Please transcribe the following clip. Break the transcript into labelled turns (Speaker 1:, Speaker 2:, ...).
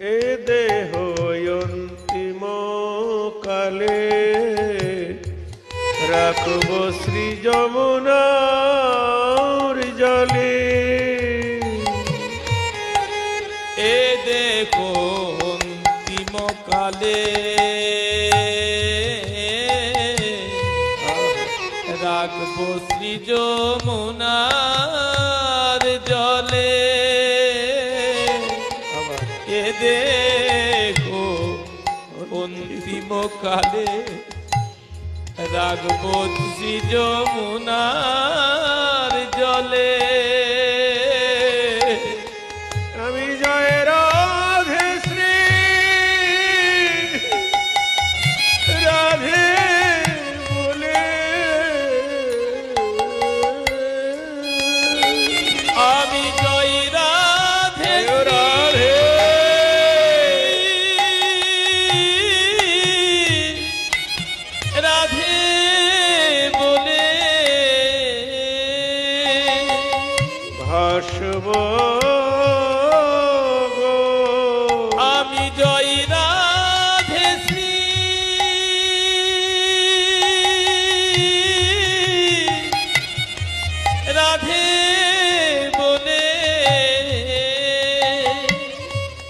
Speaker 1: এ দেহ অন্তিম কালে রাখব শ্রী যমুনার জলে।
Speaker 2: এ দেখো অন্তিম কালে রাখব শ্রী যমুনার দেখো অন্তিম কালে শ্রী যমুনার জলে।
Speaker 1: আমি জয় বলে।
Speaker 2: আমি ভাসব আমি
Speaker 1: জয় রাধেশ্রী
Speaker 2: রাধে